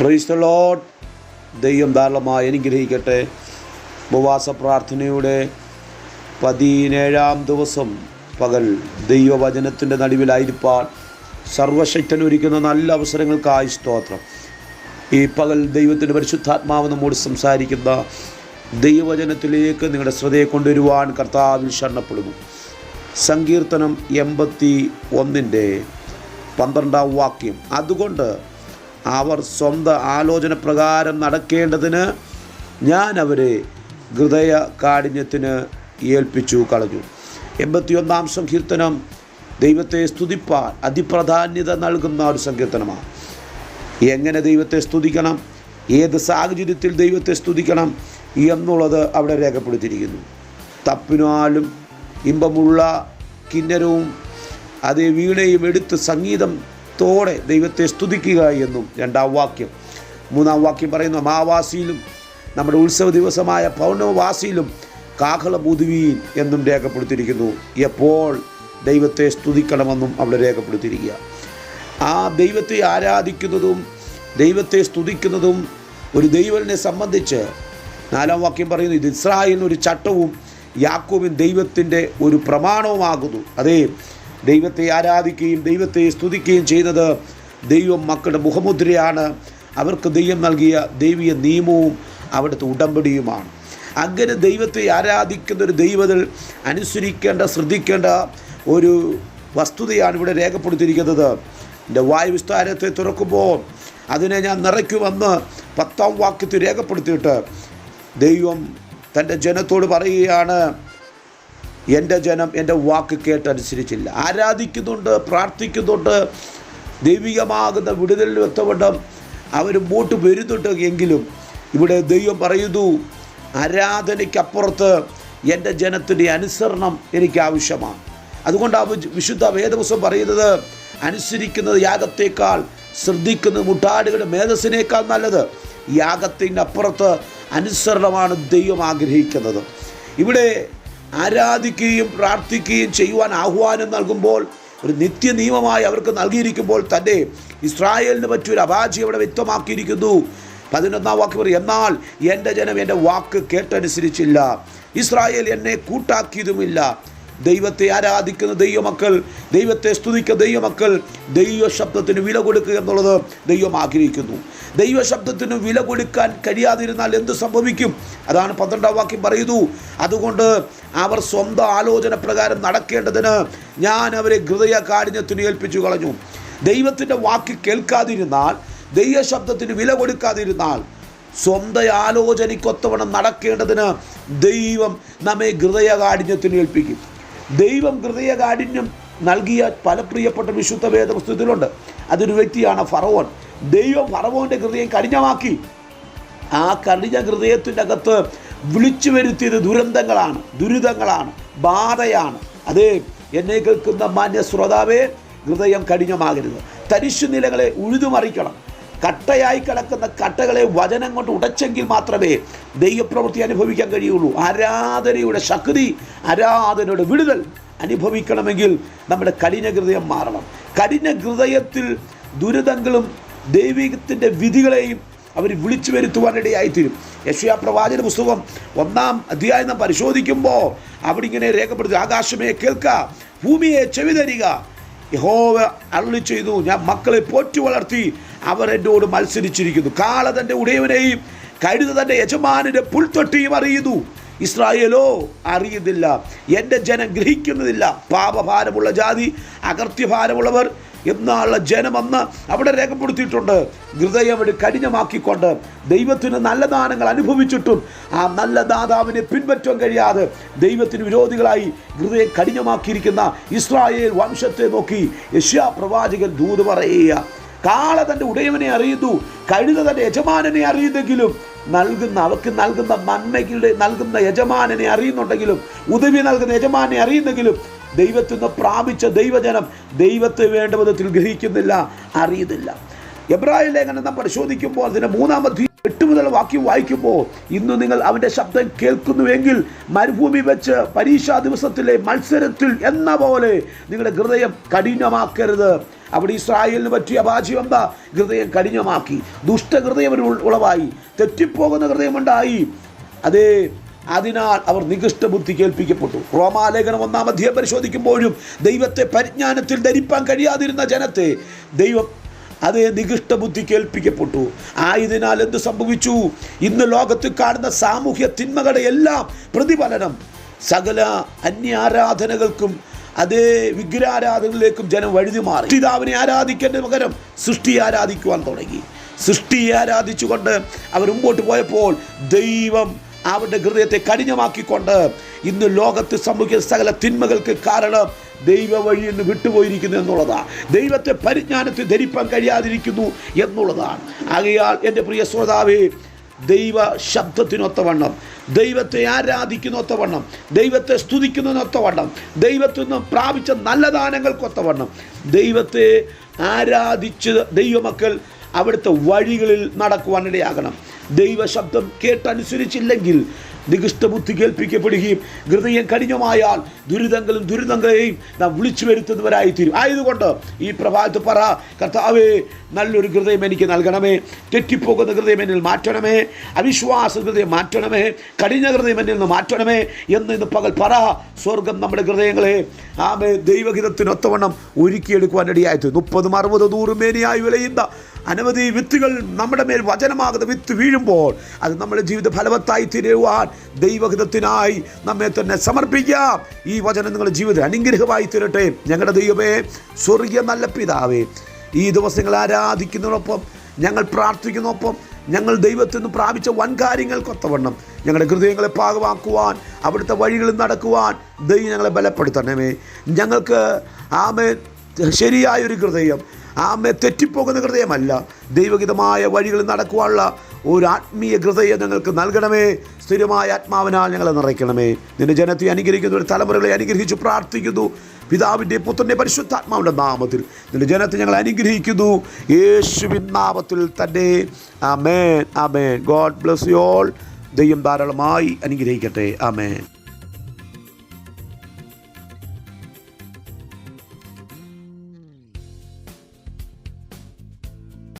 Price ദൈവം ധാരാളമായി അനുഗ്രഹിക്കട്ടെ. ഉപവാസ പ്രാർത്ഥനയുടെ പതിനേഴാം ദിവസം പകൽ ദൈവവചനത്തിന്റെ നടുവിലായിരിക്കാൻ സർവശക്തൻ ഒരുക്കുന്ന നല്ല അവസരങ്ങൾക്കായി സ്തോത്രം. ഈ പകൽ ദൈവത്തിന്റെ പരിശുദ്ധാത്മാവ് നമ്മോട് സംസാരിക്കുന്ന ദൈവവചനത്തിലേക്ക് നിങ്ങളുടെ ശ്രദ്ധയെ കൊണ്ടുവരുവാൻ കർത്താവിൽ ശരണപ്പെടുന്നു. സങ്കീർത്തനം എൺപത്തി ഒന്നിന്റെ പന്ത്രണ്ടാം വാക്യം. അതുകൊണ്ട് അവർ സ്വന്തം ആലോചന പ്രകാരം നടക്കേണ്ടതിന് ഞാൻ അവരെ ഹൃദയ കാഠിന്യത്തിന് ഏൽപ്പിച്ചു കളഞ്ഞു. എൺപത്തിയൊന്നാം സങ്കീർത്തനം ദൈവത്തെ സ്തുതിപ്പാൻ അതിപ്രാധാന്യത നൽകുന്ന ഒരു സങ്കീർത്തനമാണ്. എങ്ങനെ ദൈവത്തെ സ്തുതിക്കണം? ഏത് സാഹചര്യത്തിൽ ദൈവത്തെ സ്തുതിക്കണം? എന്നുള്ളത് അവിടെ രേഖപ്പെടുത്തിയിരിക്കുന്നു. തപ്പിനാലും ഇമ്പമുള്ള കിന്നരവും അതേ വീണയും എടുത്ത് സംഗീതത്തോടെ ദൈവത്തെ സ്തുതിക്കുക എന്നും രണ്ടാം വാക്യം. മൂന്നാം വാക്യം പറയുന്നു മാവാസിയിലും നമ്മുടെ ഉത്സവ ദിവസമായ പൗർണമവാസിയിലും കാഹളം ഉതുവീൻ എന്നും രേഖപ്പെടുത്തിയിരിക്കുന്നു. എപ്പോൾ ദൈവത്തെ സ്തുതിക്കണമെന്നും അവിടെ രേഖപ്പെടുത്തിയിരിക്കുക. ആ ദൈവത്തെ ആരാധിക്കുന്നതും ദൈവത്തെ സ്തുതിക്കുന്നതും ഒരു ദൈവനെ സംബന്ധിച്ച് നാലാം വാക്യം പറയുന്നു ഇത് ഇസ്രായേലിന് ഒരു ചട്ടവും യാക്കോബിൻ ദൈവത്തിന്റെ ഒരു പ്രമാണവുമാകുന്നു. അതേ ദൈവത്തെ ആരാധിക്കുകയും ദൈവത്തെ സ്തുതിക്കുകയും ചെയ്യുന്നത് ദൈവം മക്കളുടെ മുഖമുദ്രയാണ്. അവർക്ക് ദൈവം നൽകിയ ദൈവീയ നിയമവും അവിടുത്തെ ഉടമ്പടിയുമാണ്. അങ്ങനെ ദൈവത്തെ ആരാധിക്കുന്ന ഒരു ദൈവത്തിൽ അനുസരിക്കേണ്ട ശ്രദ്ധിക്കേണ്ട ഒരു വസ്തുതയാണ് ഇവിടെ രേഖപ്പെടുത്തിയിരിക്കുന്നത്. എന്റെ വായു വിസ്താരത്തെ തുറക്കുമ്പോൾ അതിനെ ഞാൻ നിറയ്ക്കുമെന്ന് പത്താം വാക്യത്തിൽ രേഖപ്പെടുത്തിയിട്ട് ദൈവം തന്റെ ജനത്തോട് പറയുകയാണ്. എന്റെ ജനം എന്റെ വാക്ക് കേട്ടനുസരിച്ചില്ല. ആരാധിക്കുന്നുണ്ട് പ്രാർത്ഥിക്കുന്നുണ്ട് ദൈവികമാകുന്ന വിടുതലിൽ ഒത്തവണ്ണം അവർ മുമ്പോട്ട് വരുന്നുണ്ട് എങ്കിലും ഇവിടെ ദൈവം പറയുന്നു ആരാധനയ്ക്കപ്പുറത്ത് എന്റെ ജനത്തിന്റെ അനുസരണം എനിക്ക് ആവശ്യമാണ്. അതുകൊണ്ട് അവ വിശുദ്ധ വേദപുസ്തകം പറയുന്നത് അനുസരിക്കുന്നത് യാഗത്തേക്കാൾ ശ്രദ്ധിക്കുന്നത് മുട്ടാടുകളുടെ മേധസ്സിനേക്കാൾ നല്ലത്. യാഗത്തിന്റെ അപ്പുറത്ത് അനുസരണമാണ് ദൈവം ആഗ്രഹിക്കുന്നത്. ഇവിടെ ആരാധിക്കുകയും പ്രാർത്ഥിക്കുകയും ചെയ്യുവാൻ ആഹ്വാനം നൽകുമ്പോൾ ഒരു നിത്യ നിയമമായി അവർക്ക് നൽകിയിരിക്കുമ്പോൾ തന്നെ ഇസ്രായേലിന് പറ്റിയൊരു അപാചി അവിടെ വ്യക്തമാക്കിയിരിക്കുന്നു. പതിനൊന്നാം വാക്ക് പറയും എന്നാൽ എന്റെ ജനം എന്റെ വാക്ക് കേട്ടനുസരിച്ചില്ല. ഇസ്രായേൽ എന്നെ കൂട്ടാക്കിയതുമില്ല. ദൈവത്തെ ആരാധിക്കുന്ന ദൈവമക്കൾ ദൈവത്തെ സ്തുതിക്ക ദൈവമക്കൾ ദൈവശബ്ദത്തിന് വില കൊടുക്കുക എന്നുള്ളത് ദൈവം ആഗ്രഹിക്കുന്നു. ദൈവശബ്ദത്തിന് വില കൊടുക്കാൻ കഴിയാതിരുന്നാൽ എന്ത് സംഭവിക്കും? അതാണ് പന്ത്രണ്ടാം വാക്യം പറയുന്നു. അതുകൊണ്ട് അവർ സ്വന്തം ആലോചന പ്രകാരം നടക്കേണ്ടതിന് ഞാൻ അവരെ ഹൃദയ കാഠിന്യത്തിന് ഏൽപ്പിച്ചു കളഞ്ഞു. ദൈവത്തിന്റെ വാക്ക് കേൾക്കാതിരുന്നാൽ ദൈവശബ്ദത്തിന് വില കൊടുക്കാതിരുന്നാൽ സ്വന്തം ആലോചനയ്ക്കൊത്തവണ്ണം നടക്കേണ്ടതിന് ദൈവം നമ്മെ ഹൃദയകാഠിന്യത്തിന് ഏൽപ്പിക്കും. ദൈവം ഹൃദയകാഠിന്യം നൽകിയ പല പ്രിയപ്പെട്ട വിശുദ്ധ വേദപുസ്തകത്തിലുണ്ട്. അതൊരു വ്യക്തിയാണ് ഫറവോൻ. ദൈവം ഫറവോന്റെ ഹൃദയം കഠിനമാക്കി. ആ കഠിന ഹൃദയത്തിന്റെ അകത്ത് വിളിച്ചു വരുത്തിയത് ദുരന്തങ്ങളാണ് ദുരിതങ്ങളാണ് ബാധയാണ്. അതേ എന്നെ കേൾക്കുന്ന മാന്യ ശ്രോതാവേ ഹൃദയം കഠിനമാകരുത്. തരിശു നിലകളെ ഉഴുതുമറിക്കണം. കട്ടയായി കിടക്കുന്ന കട്ടകളെ വചനം കൊണ്ട് ഉടച്ചെങ്കിൽ മാത്രമേ ദൈവപ്രവൃത്തി അനുഭവിക്കാൻ കഴിയുള്ളൂ. ആരാധനയുടെ ശക്തി ആരാധനയുടെ വിടുതൽ അനുഭവിക്കണമെങ്കിൽ നമ്മുടെ കഠിന ഹൃദയം മാറണം. കഠിന ഹൃദയത്തിൽ ദുരിതങ്ങളും ദൈവികത്തിന്റെ വിധികളെയും അവർ വിളിച്ചു വരുത്തുവാനിടയായിത്തീരും യശുയാ പ്രവാചന പുസ്തകം ഒന്നാം അധ്യായം നാം പരിശോധിക്കുമ്പോൾ അവിടെ ഇങ്ങനെ രേഖപ്പെടുത്തി ആകാശമേ കേൾക്ക ഭൂമിയെ ചെവി തരിക യഹോവ അരുളി ചെയ്തു ഞാൻ മക്കളെ പോറ്റി വളർത്തി അവർ എന്നോട് മത്സരിച്ചിരിക്കുന്നു. കാള തന്റെ ഉടയവനെയും കഴുത തന്റെ യജമാനിന്റെ പുൽത്തൊട്ടിയും അറിയുന്നു. ഇസ്രായേലോ അറിയുന്നില്ല. എന്റെ ജനം ഗ്രഹിക്കുന്നതില്ല. പാപഭാരമുള്ള ജാതി അകർത്യഭാരമുള്ളവർ എന്നുള്ള ജനമെന്ന് അവിടെ രേഖപ്പെടുത്തിയിട്ടുണ്ട്. ഹൃദയം അവിടെ കഠിനമാക്കിക്കൊണ്ട് ദൈവത്തിന് നല്ല ദാനങ്ങൾ അനുഭവിച്ചിട്ടും ആ നല്ല ദാതാവിനെ പിൻപറ്റാൻ കഴിയാതെ ദൈവത്തിന് വിരോധികളായി ഹൃദയം കഠിനമാക്കിയിരിക്കുന്ന ഇസ്രായേൽ വംശത്തെ നോക്കി യശ്യാ പ്രവാചകൻ ദൂത് പറയുക കാള തന്റെ ഉടയവനെ അറിയുന്നു കഴുത തന്റെ യജമാനനെ അറിയുന്നെങ്കിലും നൽകുന്ന അവർക്ക് നൽകുന്ന നന്മകളുടെ നൽകുന്ന യജമാനനെ അറിയുന്നുണ്ടെങ്കിലും ഉദവി നൽകുന്ന യജമാനെ അറിയുന്നെങ്കിലും ദൈവത്തിൽ നിന്ന് പ്രാപിച്ച ദൈവജനം ദൈവത്തെ വേണ്ട വിധത്തിൽ ഗ്രഹിക്കുന്നില്ല അറിയുന്നില്ല. എബ്രാഹിം ലേഖനം നാം പരിശോധിക്കുമ്പോൾ അതിന്റെ മൂന്നാമത്തെ എട്ട് മുതൽ വാക്യം വായിക്കുമ്പോൾ ഇന്ന് നിങ്ങൾ അവന്റെ ശബ്ദം കേൾക്കുന്നുവെങ്കിൽ മരുഭൂമി വെച്ച് പരീക്ഷാ ദിവസത്തിലെ മത്സരത്തിൽ എന്ന പോലെ നിങ്ങളുടെ ഹൃദയം കഠിനമാക്കരുത്. അവിടെ ഇസ്രായേലിന് പറ്റിയ എന്താ? ഹൃദയം കഠിനമാക്കി. ദുഷ്ടഹൃദയം ഉളവായി. തെറ്റിപ്പോകുന്ന ഹൃദയമുണ്ടായി അതേ അതിനാൽ അവർ നികൃഷ്ട ബുദ്ധി കേൾപ്പിക്കപ്പെട്ടു. റോമാലേഖനം ഒന്നാം അധ്യായം പരിശോധിക്കുമ്പോഴും ദൈവത്തെ പരിജ്ഞാനത്തിൽ ധരിപ്പാൻ കഴിയാതിരുന്ന ജനത്തെ ദൈവം അത് നികൃഷ്ട ബുദ്ധി കേൾപ്പിക്കപ്പെട്ടു. ആയതിനാൽ എന്ത് സംഭവിച്ചു? ഇന്ന് ലോകത്ത് കാണുന്ന സാമൂഹ്യ തിന്മകളുടെ എല്ലാം പ്രതിഫലനം. സകല അന്യാരാധനകൾക്കും അതേ വിഗ്രഹാരാധനകളിലേക്കും ജനം വഴുതി മാറി പിതാവിനെ ആരാധിക്കേണ്ട പകരം സൃഷ്ടിയെ ആരാധിക്കുവാൻ തുടങ്ങി. സൃഷ്ടിയെ ആരാധിച്ചുകൊണ്ട് അവർ മുമ്പോട്ട് പോയപ്പോൾ ദൈവം അവരുടെ ഹൃദയത്തെ കഠിനമാക്കിക്കൊണ്ട് ഇന്ന് ലോകത്ത് സംഭവിക്കുന്ന സകല തിന്മകൾക്ക് കാരണം ദൈവ വഴിയിൽ നിന്ന് വിട്ടുപോയിരിക്കുന്നു എന്നുള്ളതാണ്. ദൈവത്തെ പരിജ്ഞാനത്തിൽ ധരിപ്പാൻ കഴിയാതിരിക്കുന്നു എന്നുള്ളതാണ്. ആകയാൽ എന്റെ പ്രിയ ശ്രോതാവേ ദൈവ ശബ്ദത്തിനൊത്തവണ്ണം ദൈവത്തെ ആരാധിക്കുന്നൊത്തവണ്ണം ദൈവത്തെ സ്തുതിക്കുന്നതിനൊത്തവണ്ണം ദൈവത്തിൽ നിന്നും പ്രാപിച്ച നല്ല ദാനങ്ങൾക്കൊത്തവണ്ണം ദൈവത്തെ ആരാധിച്ച് ദൈവമക്കൾ അവിടുത്തെ വഴികളിൽ നടക്കുവാനിടയാകണം. ദൈവശബ്ദം കേട്ടനുസരിച്ചില്ലെങ്കിൽ നികൃഷ്ടബുദ്ധി കേൾപ്പിക്കപ്പെടുകയും ഹൃദയം കഠിനമായാൽ ദുരിതങ്ങളും ദുരിതങ്ങളെയും നാം വിളിച്ചു വരുത്തുന്നവരായി തീരും. ആയതുകൊണ്ട് ഈ പ്രഭാതത്ത് പറ കർത്താവേ നല്ലൊരു ഹൃദയം എനിക്ക് നൽകണമേ. തെറ്റിപ്പോകുന്ന ഹൃദയം എന്നിൽ മാറ്റണമേ. അവിശ്വാസ ഹൃദയം മാറ്റണമേ. കഠിന ഹൃദയം എന്നിൽ നിന്ന് മാറ്റണമേ. എന്ന് ഇന്ന് പകൽ പറ സ്വർഗം നമ്മുടെ ഹൃദയങ്ങളെ. ആമേ ദൈവഹിതത്തിനൊത്തവണ്ണം ഒരുക്കിയെടുക്കുവാൻ ഇടയായി മുപ്പതും അറുപത് നൂറും മേനിയായി വിളയുന്ന അനവധി വിത്തുകൾ നമ്മുടെ മേൽ വചനമാകുന്ന വിത്ത് വീഴുമ്പോൾ അത് നമ്മുടെ ജീവിത ഫലവത്തായി തീരുവാൻ ദൈവഹിതത്തിനായി നമ്മെ തന്നെ സമർപ്പിക്കാം. ഈ വചനം നിങ്ങളുടെ ജീവിതം അനുഗ്രഹമായി തീരട്ടെ. ഞങ്ങളുടെ ദൈവമേ സ്വർഗീയ നല്ല പിതാവേ ഈ ദിവസങ്ങൾ ആരാധിക്കുന്നതിനൊപ്പം ഞങ്ങൾ പ്രാർത്ഥിക്കുന്നതിനൊപ്പം ഞങ്ങൾ ദൈവത്തിൽ നിന്ന് പ്രാപിച്ച വൻ കാര്യങ്ങൾക്കൊത്തവണ്ണം ഞങ്ങളുടെ ഹൃദയങ്ങളെ പാകമാക്കുവാൻ അവിടുത്തെ വഴികളിൽ നടക്കുവാൻ ദൈവം ഞങ്ങളെ ബലപ്പെടുത്തണമേ. ഞങ്ങൾക്ക് ആമേ ശരിയായൊരു ഹൃദയം ആമെ തെറ്റിപ്പോകുന്ന ഹൃദയമല്ല. ദൈവഹിതമായ വഴികളിൽ നടക്കുവാനുള്ള ഒരു ആത്മീയ ഹൃദയം ഞങ്ങൾക്ക് നൽകണമേ. സ്ഥിരമായ ആത്മാവിനാൽ ഞങ്ങളെ നിറയ്ക്കണമേ. നിന്റെ ജനത്തെ അനുഗ്രഹിക്കുന്ന ഒരു തലമുറകളെ അനുഗ്രഹിച്ചു പ്രാർത്ഥിക്കുന്നു. പിതാവിന്റെ പുത്രന്റെ പരിശുദ്ധാത്മാവിന്റെ നാമത്തിൽ നിന്റെ ജനത്തെ ഞങ്ങൾ അനുഗ്രഹിക്കുന്നു. യേശുവിൻ നാമത്തിൽ തന്നെ. ആമേൻ ആമേൻ. God bless you all. ദൈവം ധാരാളമായി അനുഗ്രഹിക്കട്ടെ. ആമേൻ.